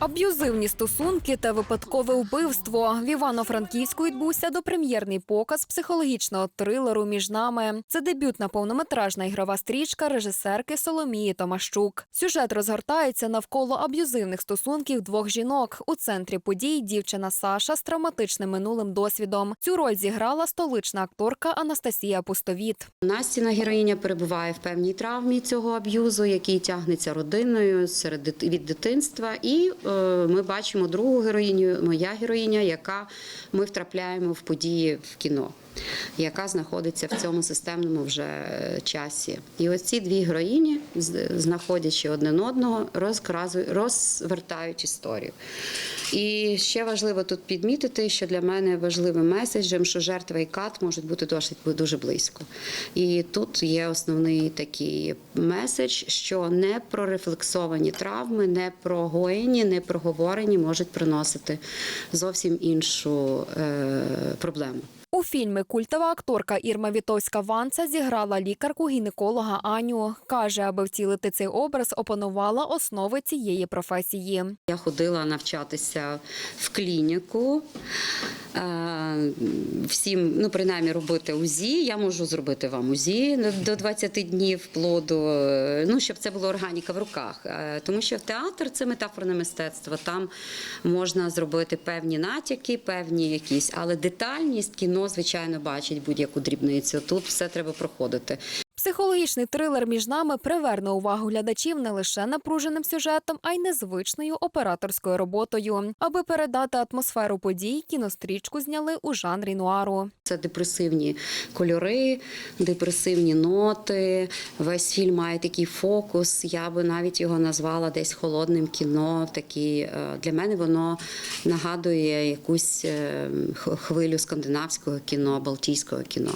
Аб'юзивні стосунки та випадкове вбивство в Івано-Франківську відбувся допрем'єрний показ психологічного трилеру між нами. Це дебютна повнометражна ігрова стрічка режисерки Соломії Томащук. Сюжет розгортається навколо аб'юзивних стосунків двох жінок. У центрі подій дівчина Саша з травматичним минулим досвідом. Цю роль зіграла столична акторка Анастасія Пустовіт. Настіна героїня перебуває в певній травмі цього аб'юзу, який тягнеться родиною серед від дитинства. І е, ми бачимо другу героїню, моя героїня, яка ми втрапляємо в події в кіно. Яка знаходиться в цьому системному вже е, часі, і ось ці дві героїні, знаходячи один одного, розвертають історію. І ще важливо тут підмітити, що для мене важливим меседжем, що жертва і кат можуть бути досить дуже близько. І тут є основний такий меседж, що не прорефлексовані травми, не прогоєні, не проговорені можуть приносити зовсім іншу е, проблему. У фільмі культова акторка Ірма Вітовська Ванца зіграла лікарку-гінеколога Аню. Каже, аби втілити цей образ, опанувала основи цієї професії. Я ходила навчатися в клініку. Е, Всім, ну принаймні, робити УЗІ. Я можу зробити вам УЗІ до 20 днів плоду. е, Ну щоб це була органіка в руках. Е, Тому що театр це метафорне мистецтво. Там можна зробити певні натяки, певні якісь, але детальність кіно, звичайно, бачить будь-яку дрібницю. Тут все треба проходити. Психологічний трилер між нами приверне увагу глядачів не лише напруженим сюжетом, а й незвичною операторською роботою. Аби передати атмосферу подій, кінострічку зняли у жанрі нуару. Це депресивні кольори, депресивні ноти. Весь фільм має такий фокус. Я би навіть його назвала десь холодним кіно. Такий е, для мене воно нагадує якусь е, хвилю скандинавського кіно, балтійського кіно.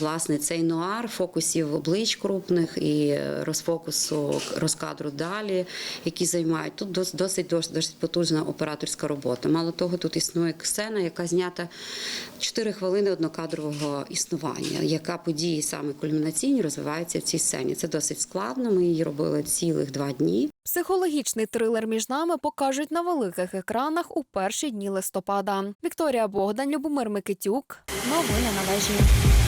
Власне, цей нуар фокусів облич крупних і розфокусу розкадру далі, які займають тут дос- досить досить, досить потужна операторська робота. Мало того, тут існує сцена, яка знята 4 хвилини однокадрового існування, яка події саме кульмінаційні розвиваються в цій сцені. Це досить складно. Ми її робили цілих два дні. Психологічний трилер між нами покажуть на великих екранах у перші дні листопада. Вікторія Богдан, Любомир Микитюк. Новини на вежі.